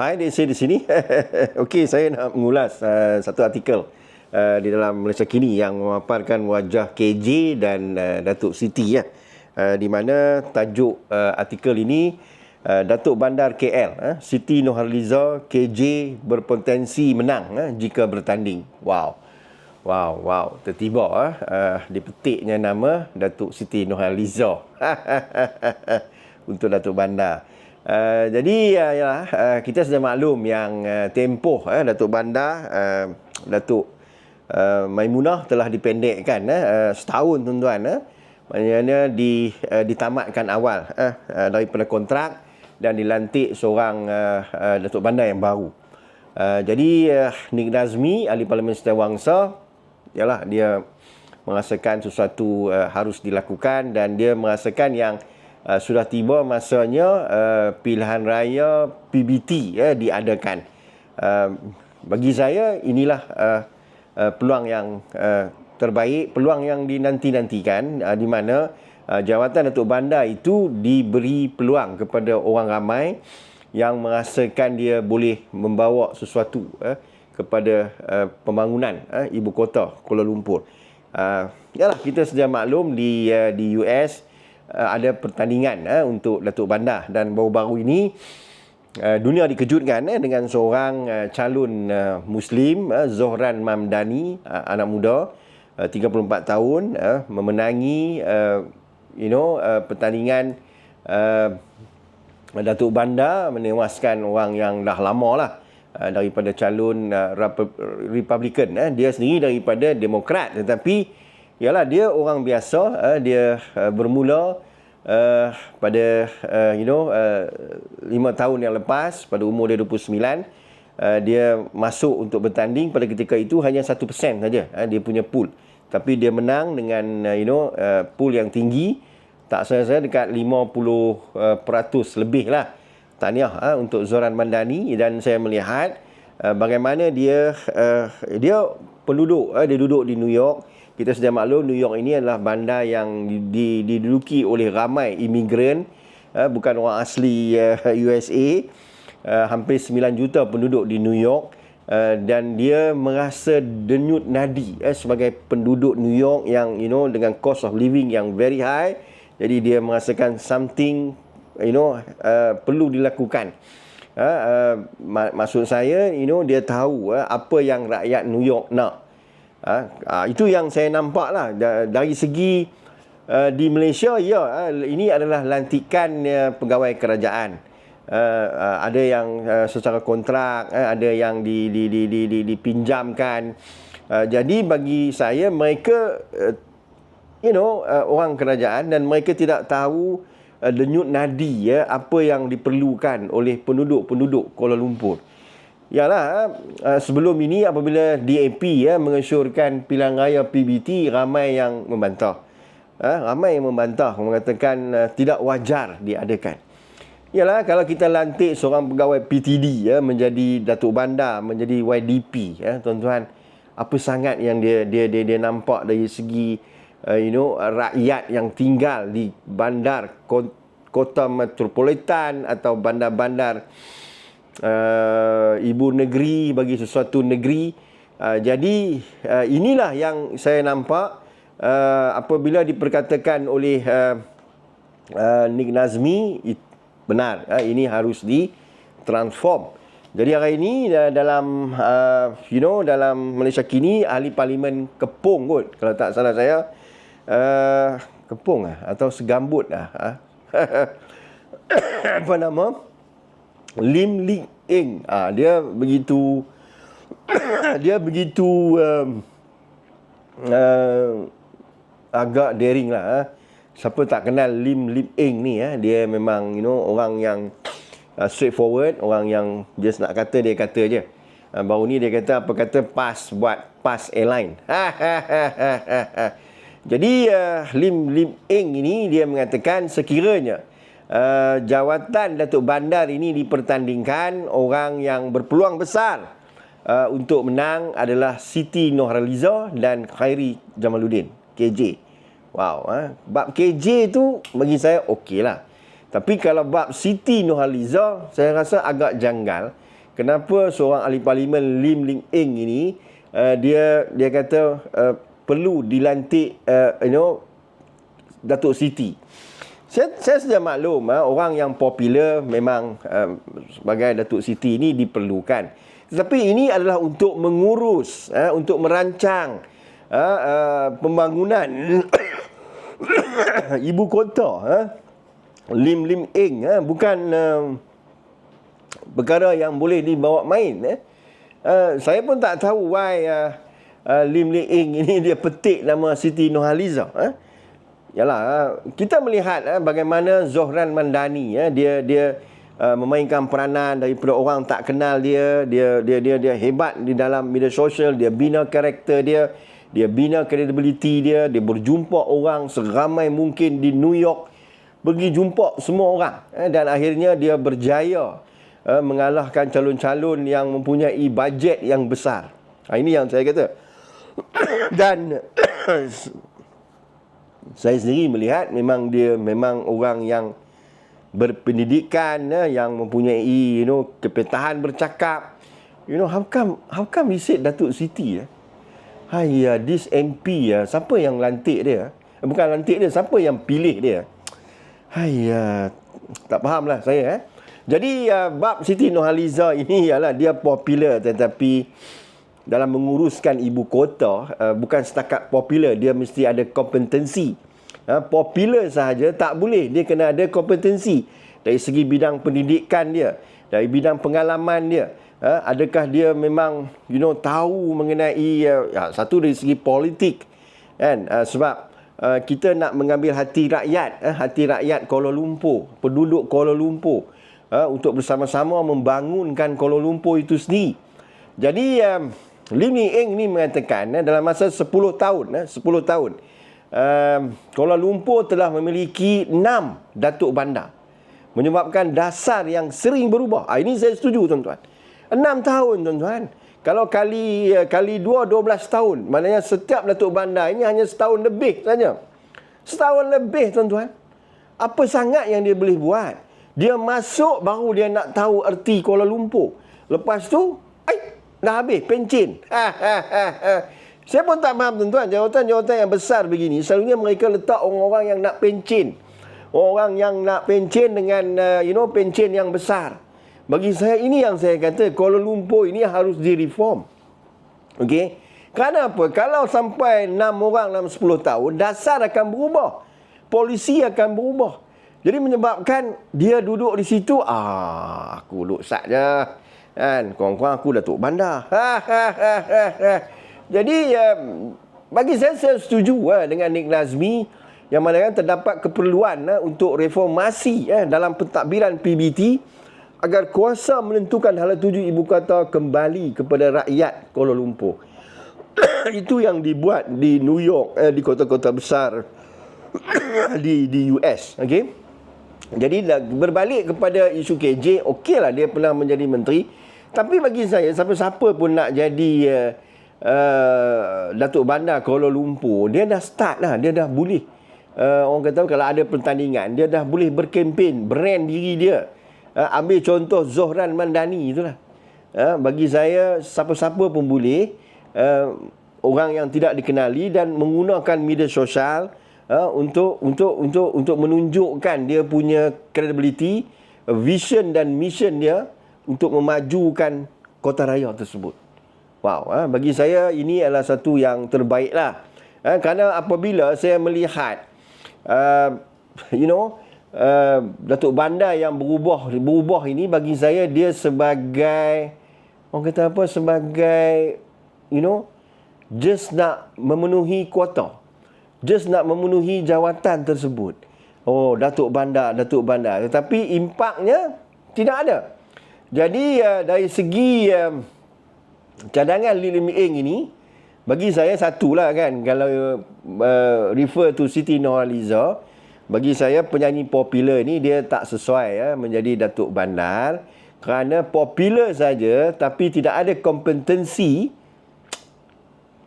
Hai, saya di sini. Okey, saya nak mengulas uh, satu artikel uh, di dalam Malaysia Kini yang memaparkan wajah KJ dan uh, Datuk Siti ya. Uh, di mana tajuk uh, artikel ini uh, Datuk Bandar KL, uh, Siti Nurhaliza KJ berpotensi menang uh, jika bertanding. Wow. Wow, wow, tertiba uh, uh, dipetiknya nama Datuk Siti Nurhaliza. Untuk Datuk Bandar. Uh, jadi uh, yalah, uh, kita sudah maklum yang uh, tempoh uh, Datuk Bandar uh, Datuk uh, Maimunah telah dipendekkan uh, setahun tuan-tuan uh, maknanya di uh, ditamatkan awal uh, uh, daripada kontrak dan dilantik seorang uh, uh, Datuk Bandar yang baru. Uh, jadi uh, Nik Nazmi ahli Parlimen Setiawangsa yalah dia merasakan sesuatu uh, harus dilakukan dan dia merasakan yang uh, sudah tiba masanya uh, pilihan raya PBT ya diadakan. Uh, bagi saya inilah uh, uh, peluang yang uh, terbaik, peluang yang dinanti-nantikan uh, di mana uh, jawatan Datuk Bandar itu diberi peluang kepada orang ramai yang merasakan dia boleh membawa sesuatu uh, kepada uh, pembangunan uh, ibu kota Kuala Lumpur. Uh, yalah kita sedia maklum di uh, di US ada pertandingan uh, untuk Datuk Bandar. Dan baru-baru ini uh, dunia dikejutkan uh, dengan seorang uh, calon muslim Zohran Mamdani anak muda uh, 34 tahun uh, memenangi uh, you know pertandingan uh, Datuk Bandar menewaskan orang yang dah lama lah daripada calon Republican dia sendiri daripada Demokrat tetapi ialah dia orang biasa uh, dia uh, bermula uh, pada uh, you know uh, 5 tahun yang lepas pada umur dia 29 uh, dia masuk untuk bertanding pada ketika itu hanya 1% saja uh, dia punya pool. Tapi dia menang dengan uh, you know uh, pool yang tinggi tak saya-saya dekat 50% uh, peratus lebih lah tahniah uh, untuk Zoran Mandani. Dan saya melihat uh, bagaimana dia uh, dia penduduk uh, dia duduk di New York kita sedia maklum New York ini adalah bandar yang diduduki oleh ramai imigran uh, bukan orang asli uh, USA uh, hampir 9 juta penduduk di New York. Uh, dan dia merasa denyut nadi uh, sebagai penduduk New York yang you know dengan cost of living yang very high. Jadi dia merasakan something you know uh, perlu dilakukan. Uh, uh, maksud saya you know dia tahu uh, apa yang rakyat New York nak Ha, ha, itu yang saya nampak lah dari segi uh, di Malaysia ya uh, ini adalah lantikan uh, pegawai kerajaan. Uh, uh, ada yang uh, secara kontrak uh, ada yang di, di, di, di, di, dipinjamkan. Uh, jadi bagi saya mereka uh, you know uh, orang kerajaan dan mereka tidak tahu uh, denyut nadi ya apa yang diperlukan oleh penduduk-penduduk Kuala Lumpur Yalah, uh, sebelum ini apabila DAP ya mengesyorkan pilihan raya PBT ramai yang membantah. Uh, ramai yang membantah mengatakan uh, tidak wajar diadakan. Yalah, kalau kita lantik seorang pegawai PTD ya menjadi Datuk Bandar, menjadi YDP ya tuan-tuan, apa sangat yang dia dia dia, dia nampak dari segi uh, you know rakyat yang tinggal di bandar kota metropolitan atau bandar-bandar uh, ibu negeri bagi sesuatu negeri. Uh, jadi uh, inilah yang saya nampak uh, apabila diperkatakan oleh uh, uh, Nik Nazmi it, benar uh, ini harus di transform. Jadi hari ini uh, dalam uh, you know dalam Malaysia kini ahli parlimen Kepung kot kalau tak salah saya uh, Kepung ah atau Segambut ah. apa nama? Lim Ling Eng. Ah, dia begitu dia begitu um, uh, agak daring lah. Uh. Siapa tak kenal Lim Lim Eng ni eh? dia memang you know orang yang uh, straightforward, orang yang just nak kata dia kata je. Uh, baru ni dia kata apa kata pas buat pas airline. Jadi uh, Lim Lim Eng ini dia mengatakan sekiranya uh, jawatan Datuk Bandar ini dipertandingkan orang yang berpeluang besar uh, untuk menang adalah Siti Nurhaliza dan Khairi Jamaluddin KJ. Wow, eh. bab KJ tu bagi saya okey lah. Tapi kalau bab Siti Nurhaliza saya rasa agak janggal kenapa seorang ahli parlimen Lim Ling Eng ini uh, dia dia kata uh, perlu dilantik uh, you know Datuk Siti. Saya, saya sudah maklum uh, orang yang popular memang uh, sebagai Datuk Siti ini diperlukan. Tetapi ini adalah untuk mengurus, uh, untuk merancang uh, uh, pembangunan ibu kota. Uh, Lim Lim Eng uh, bukan uh, perkara yang boleh dibawa main. Uh. Uh, saya pun tak tahu why uh, uh, Lim Lim Eng ini dia petik nama Siti Nurhaliza. Uh. Yalah, uh, kita melihat uh, bagaimana Zohran Mandani uh, dia dia uh, memainkan peranan daripada orang tak kenal dia, dia dia dia dia hebat di dalam media sosial, dia bina karakter dia, dia bina credibility dia, dia berjumpa orang seramai mungkin di New York, pergi jumpa semua orang uh, dan akhirnya dia berjaya uh, mengalahkan calon-calon yang mempunyai bajet yang besar. Uh, ini yang saya kata. dan saya sendiri melihat memang dia memang orang yang berpendidikan eh, yang mempunyai you know kepetahan bercakap. You know how come how come said Datuk Siti eh? Hai uh, this MP ya uh, siapa yang lantik dia eh, bukan lantik dia siapa yang pilih dia? Hai uh, tak fahamlah saya eh. Jadi uh, bab Siti Nurhaliza ini ialah dia popular tetapi dalam menguruskan ibu kota uh, bukan setakat popular dia mesti ada kompetensi. Uh, popular sahaja tak boleh. Dia kena ada kompetensi. Dari segi bidang pendidikan dia dari bidang pengalaman dia. Uh, adakah dia memang you know tahu mengenai uh, ya, satu dari segi politik kan? Uh, sebab uh, kita nak mengambil hati rakyat. Uh, hati rakyat Kuala Lumpur penduduk Kuala Lumpur. Uh, untuk bersama-sama membangunkan Kuala Lumpur itu sendiri. Jadi um, Lim Eng ni mengatakan eh, dalam masa 10 tahun, eh, 10 tahun, uh, Kuala Lumpur telah memiliki 6 datuk bandar. Menyebabkan dasar yang sering berubah. Ah, ini saya setuju tuan-tuan. 6 tahun tuan-tuan. Kalau kali uh, kali 2, 12 tahun. Maknanya setiap datuk bandar ini hanya setahun lebih saja. Setahun lebih tuan-tuan. Apa sangat yang dia boleh buat? Dia masuk baru dia nak tahu erti Kuala Lumpur. Lepas tu, Dah habis, pencin. Saya pun tak faham tuan-tuan, jawatan-jawatan yang besar begini, selalunya mereka letak orang-orang yang nak pencin. Orang yang nak pencin dengan, uh, you know, pencin yang besar. Bagi saya, ini yang saya kata, Kuala Lumpur ini harus direform. Okey? Kerana apa? Kalau sampai 6 orang dalam 10 tahun, dasar akan berubah. Polisi akan berubah. Jadi menyebabkan dia duduk di situ, ah, aku duduk sat je. Kan? Kurang-kurang aku Datuk Bandar. Ha, ha, ha, ha, ha. Jadi, um, bagi saya, saya setuju uh, dengan Nik Nazmi yang mana kan terdapat keperluan uh, untuk reformasi uh, dalam pentadbiran PBT agar kuasa menentukan hala tuju ibu kota kembali kepada rakyat Kuala Lumpur. Itu yang dibuat di New York, uh, di kota-kota besar di di US. Okay? Jadi berbalik kepada isu KJ, okeylah dia pernah menjadi menteri. Tapi bagi saya, siapa-siapa pun nak jadi uh, uh, Datuk Bandar Kuala Lumpur, dia dah start lah, dia dah boleh. Uh, orang kata kalau ada pertandingan, dia dah boleh berkempen, brand diri dia. Uh, ambil contoh Zohran Mandani itulah. Uh, bagi saya, siapa-siapa pun boleh. Uh, orang yang tidak dikenali dan menggunakan media sosial uh, untuk untuk untuk untuk menunjukkan dia punya credibility, vision dan mission dia untuk memajukan kota raya tersebut. Wow, uh, bagi saya ini adalah satu yang terbaik lah. Uh, kerana apabila saya melihat, uh, you know, uh, Datuk Bandar yang berubah berubah ini bagi saya dia sebagai orang kata apa sebagai you know just nak memenuhi kuota just nak memenuhi jawatan tersebut. Oh, Datuk Bandar, Datuk Bandar. Tetapi impaknya tidak ada. Jadi uh, dari segi uh, cadangan Lili Eng ini, bagi saya satulah kan, kalau uh, refer to Siti Nurhaliza, bagi saya penyanyi popular ni dia tak sesuai ya, menjadi Datuk Bandar. Kerana popular saja tapi tidak ada kompetensi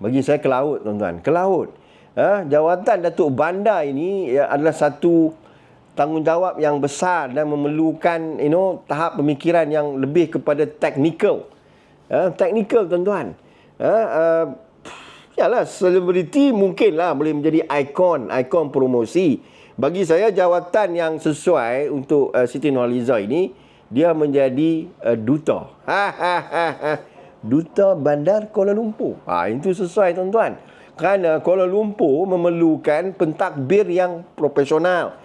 bagi saya ke laut tuan-tuan ke laut. Ha, jawatan Datuk Bandar ini adalah satu tanggungjawab yang besar dan memerlukan you know tahap pemikiran yang lebih kepada technical. Uh, technical tuan-tuan. Uh, uh, yalah selebriti mungkinlah boleh menjadi ikon, ikon promosi. Bagi saya jawatan yang sesuai untuk uh, Siti Nurhaliza ini dia menjadi uh, duta. Ha ha ha. ha. Duta Bandar Kuala Lumpur. Ha itu sesuai tuan-tuan. Kerana Kuala Lumpur memerlukan pentadbir yang profesional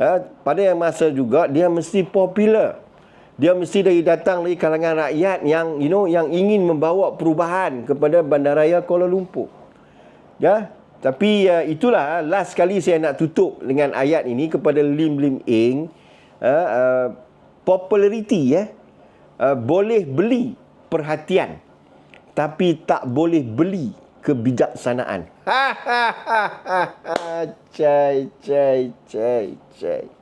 eh, pada yang masa juga dia mesti popular. Dia mesti dari datang dari kalangan rakyat yang you know yang ingin membawa perubahan kepada bandaraya Kuala Lumpur. Ya? Tapi uh, itulah last kali saya nak tutup dengan ayat ini kepada Lim Lim Ing uh, uh, populariti ya? Uh, boleh beli perhatian tapi tak boleh beli kebijaksanaan. Ha ha ha ha. Cai cai cai cai.